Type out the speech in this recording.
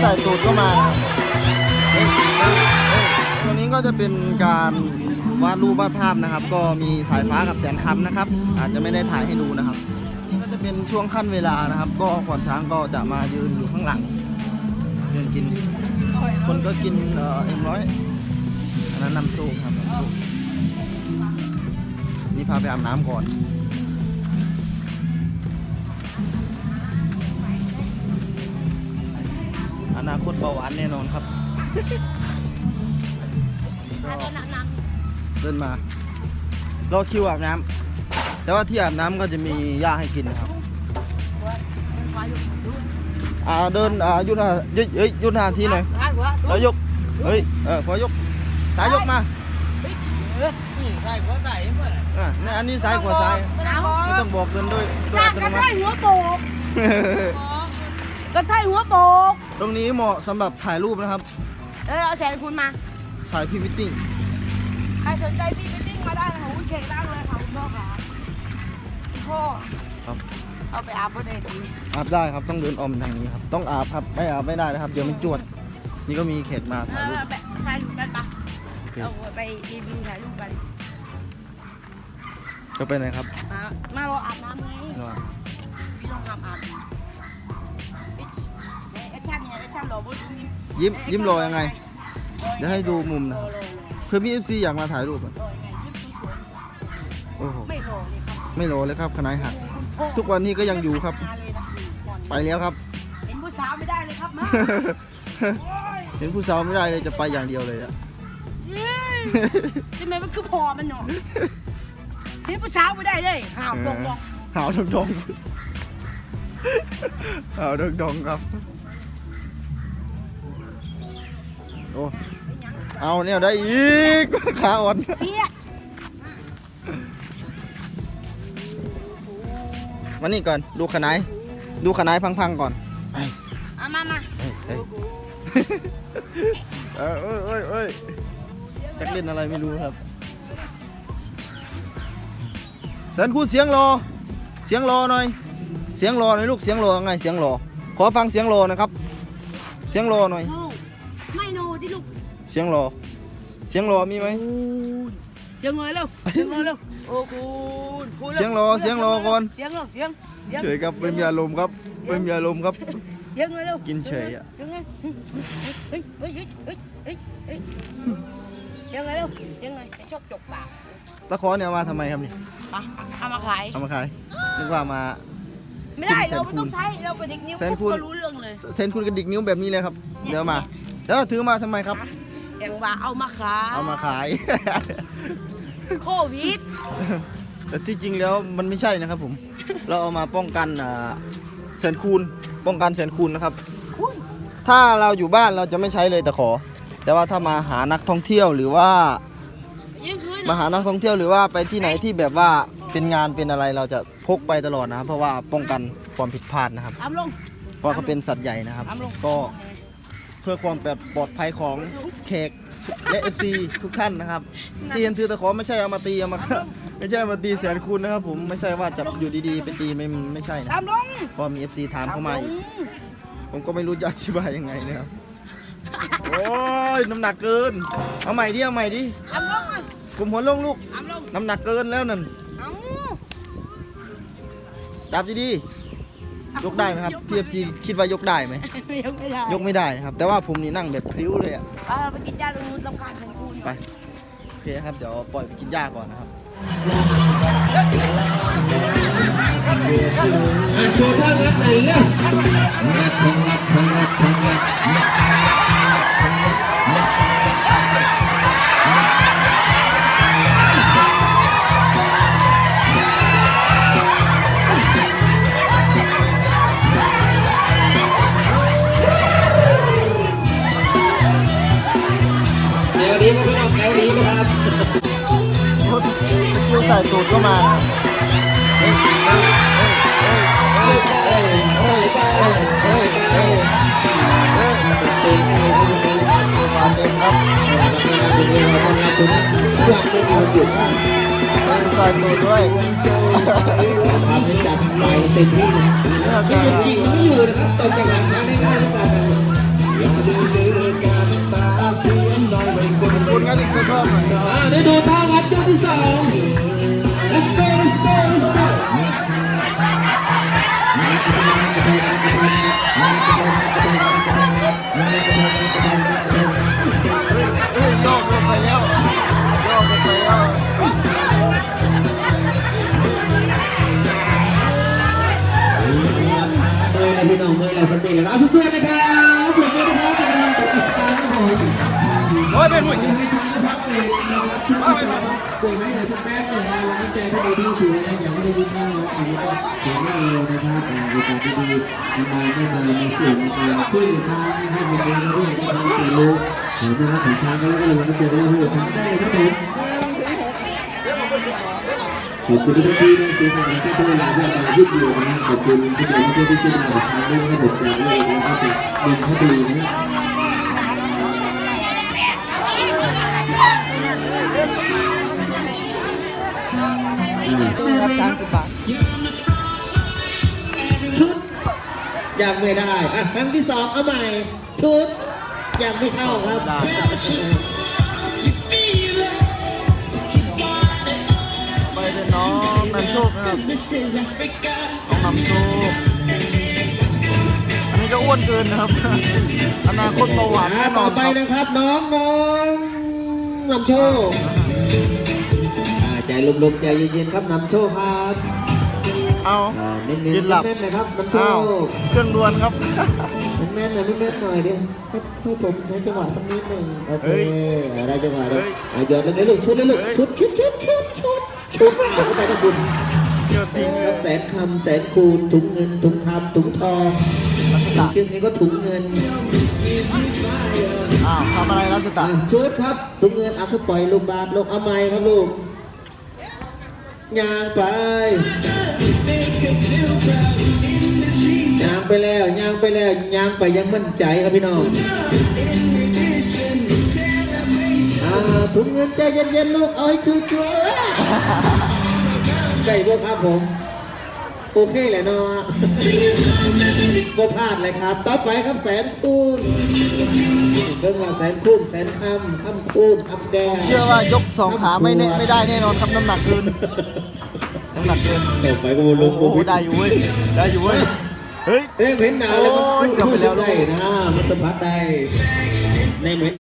ใส่ตูดก็มานะครับเฮ้ยเฮ้ยเฮ้ยตรงนี้ก็จะเป็นการวาดรูปวาดภาพนะครับ ก็มีสายฟ้ากับแสนคำนะครับ อาจจะไม่ได้ถ่ายให้ดูนะครับนี่ก็จะเป็นช่วงขั้นเวลานะครับ ก็ขวานช้างก็จะมายืนอยู่ข้างหลังยืนกิน คนก็กินเอ่อเอ็มร้อยอันนั้นน้ำซุปครับน้ำซุปนี่พาไปอาบน้ำก่อน นาคตเบาหวานแน่นอนครับถ้าเดินหนักเดินมารอคิวอาบน้ำแต่ว่าที่อาบน้ำก็จะมีหญ้าให้กินนะครับอ่าเดินอ่ายุทธาเฮ้ยเฮ้ยยุทธาทีหน่อยแล้วยกเฮ้ยเออขอยกสายยกมานี่ใส่หัวใส่เพื่อนอะนี่อันนี้ซ้ายขวาซ้ายไม่ต้องบอกเดินด้วยโดๆยสร้าอังตกโนระมัไทติยหัวโปก กระไทยหัวโปกตรงนี้เหมาะสำหรับถ่ายรูปนะครับ เออเอาแสนคุณมา ถ่ายพรีวิตติ้งใครสนใจพี่ไปติ้งมาได้นะคะคุณเช็คได้เลยค่ะคุณพ่อค่ะคุณพ่อครับเอาไปอาบก็ได้ดีอาบได้ครับต้องเดินออมทางนี้ครับ ต้องอาบครับไม่อาบไม่ได้นะครับ เดี๋ยวมันจวด นี่ก็มีเขตมาเอถ่ายรูอปไปถ่ายรูปกันปะโอเคเอาไปรีวิวถ่ายรูปกันจะไปไหนครับ มา มารออาบน้ำไงพี่ ยิ้มยิ้มรอยังไง เดี๋ยวให้ดูมุมนะรคอรับรอเพื่อมีเอฟซีอยากมาถ่ายรูปอะรอยังไงยิ้มสวยโอ้โหๆไม่รอเลยครับไม่รอเลยครับคณะหัก ทุกวันนี้ก็ยังอยู่ครับ มาเลยนะก่อนไปแล้วครับ เห็นผู้สาวไม่ได้เลยครับมาเห็นผู้สาวไม่ได้เลยจะไปอย่างเดียวเลยอะใช่ไหมมันคือพอมันเนาะเห็นผู้สาวไม่ได้เลยห้าวบอกบอก หาวดองดอง หาวดองดองครับ โอ้เอาเนี่ยได้อีกขาอ่อนเพี้ยมานี่ก่อน ดูขนายดูขนายพังๆก่อนเอามามาเฮ้ยเฮ้ยเออเอ้ยเอ้ยเอ้ยจักเล่นอะไรไม่รู้ครับแสนคูณเสียงรอ เสียงรอหน่อย เสียงรอหน่อยลูกเสียงรอไงเสียงรอ ขอฟังเสียงรอนะครับ เสียงรอหน่อย เสียงรอ เสียงรอมีไหมเสียงเลยเร็วเสียงเลยเร็วโอ้คุณคุณเสียงรอเสียงรอก่อน เสียงเร็วเสียงเสียงเฉยครับไม่มีอารมณ์ครับไม่มีอารมณ์ครับเสียงเลยเร็วกินเฉยอะเสียงเลยเฮ้ยเฮ้ยเฮ้ยเฮ้ยเฮ้ยเฮ้ยเสียงเลยเร็วเสียงเลยไอ้ชอบจกปากตะขอเนี่ยมาทำไมครับนี่มาเอามาขายเอามาขายนึกว่ามาไม่ได้แสนเราไม่คูณต้องใช้เรากระดิกนิ้วแสนคูณก็รู้เรื่องเลยเซนคุณกระดิกนิ้วแบบนี้เลยครับเดี๋ยวมา แล้วถือมาทำไมครับอย่างว่าเอามาขายเอามาขาย โควิด แต่ที่จริงแล้วมันไม่ใช่นะครับผม เราเอามาป้องกันอ่าแสนคูณป้องกันแสนคูณนะครับ ถ้าเราอยู่บ้านเราจะไม่ใช้เลยตะขอ แต่ว่าถ้ามาหานักท่องเที่ยวหรือว่ายิ่งคืนมาหานักท่องเที่ยวหรือว่าไปที่ไหนที่แบบว่าเป็นงานเป็นอะไรเราจะพกไปตลอดนะครับ เพราะว่าป้องกันความผิดพลาดนะครับทำลง เพราะเขาเป็นสัตว์ใหญ่นะครับทำลงก็เพื่อความปลอดภัยของแขกและ FC ทุกท่านนะครับ ที่เห็นถือตะขอไม่ใช่เอามาตีเอามาไม่ใช่เอามาตีแสนคูณนะครับ ผมไม่ใช่ว่าจะอยู่ดีๆ ไปตีไม่ไม่ใช่นะทำลงเพราะมี FC ถามเข้ามาอีกผมก็ไม่รู้จะอธิบายยังไงนะครับโอ้ยน้ำหนักเกิน เอาใหม่ดิเอาใหม่ดิทำลงอะกลุ่มหัวลงลูกทำลงน้ำหนักเกินแล้วนั่นเอาจับดีๆ ยกได้ไหมครับ PFC คิดว่ายกได้ไหมยกไม่ได้ยกไม่ได้นะครับ แต่ว่าผมนี่นั่งแบบพริ้วเลยอะเอาไปกินยาตรงนู้นต้องการแสนคูณไปโอเคครับเดี๋ยวปล่อยไปกินหญ้าก่อนนะครับอะโชว์ท่ารักหน่อยเร็วงัดทงงัดทงงัดทงงัด ใส่ตูดเข้ามาใส่ตูดด้วยจัดใหญ่เต็มที่ไม่หยุดจริงไม่อยู่นะครับตกจากหลังมาได้ง่ายจัดอย่าดูเลยการตาเสียหน่อยไม่ควรคุณก็ติดชอบอ่าได้ดู เมื่อยแล้วสติแล้วก็เอาสู้ๆนะครับผมไม่ได้พลาดจะกำลังติดตามครับผมโอ้ยเป็นหมดคุยให้หน่อยสักแป๊บหนึ่งนะวันนี้เจอท่านดีที่ถือนะยังไม่ได้ยินข้าวอันนี้ก็เสียงไม่เร็วนะครับอ่าโอกาสดีๆนานๆได้มามีส่วนในการช่วยเหลือช้างให้เป็นเรื่องเรื่องของสีลูกเห็นนะครับของช้างก็เลยวันนี้เจอเรื่องเรื่องช้างได้เลยครับผม ขอบคุณทุกที่ที่ซื้อของที่ช่วยเวลาเพื่อการยืดอยู่นะขอบคุณทุกท่านที่ได้ซื้อของช้างด้วยนะครับผมจากเลยนะครับจากดินทบุรีนะชุดยังไม่ได้อะครั้งที่สองเอาใหม่ ชุดยังไม่เข้าครับ นำโชคนะครับน้องนำโชคอันนี้ก็อ้วนเกินนะครับ อนาคตเบาหวานอ่าแน่นต่ออนไปครับนะครับน้องน้องนำโชคอ่าใจลมๆใจเย็นๆครับนำโชคครับเอาอ่าเน้นๆยืนหลับแม่นๆนะครับนำโชอ้าวคเครื่องด่วนครับ แม่นๆหน่อยแม่นๆหน่อยเดี๋ยวให้ให้ผมใช้จังหวะสักนิดหนึ่งโอเคเฮ้ยอ่าได้จังหวะแล้วเฮ้ยอ่าหยอดเลยลูกชุดเลยลูกเฮ้ย ชุดชุดชุดชุดชุดชุดเดี๋ยวก็ไปทั้งบุญ เกิดทิ้งครับแสนคำแสนคูณถุงเงินถุงคำถุงทองรัชตะชื่อนี้ก็ถุงเงินอ้าวทำอะไรรัชตะอะชุดครับ ถุงเงินเอาขึ้นปล่อยลูกบาทลงเอาไม้ครับลูกยางไปยางไปแล้วยางไปแล้วยางไปยังมั่นใจครับพี่น้องอ่าถุงเงินใจเย็นๆลูกเอาให้ช่วยๆ ใจพวกครับผม โอเคแหละเนาะก็พลาดเลยครับ ต่อไปครับแสนคูณเรื่องว่าแสนคูณแสนคำคำคูณคำแดงเชื่อว่ายกสองขาไม่แน่ไม่ได้แน่นอนครับน้ำหนักเกินน้ำหนักเกินต่อไปก็ลโอ้งโหได้อยู่เว้ยได้อยู่เว้ยเฮ้ยเอ้ยเห็นหนาแล้วมันโอ้ยเกือบไปรู้สึแล้กวได้นะมันสัมผัสได้ในเหมือน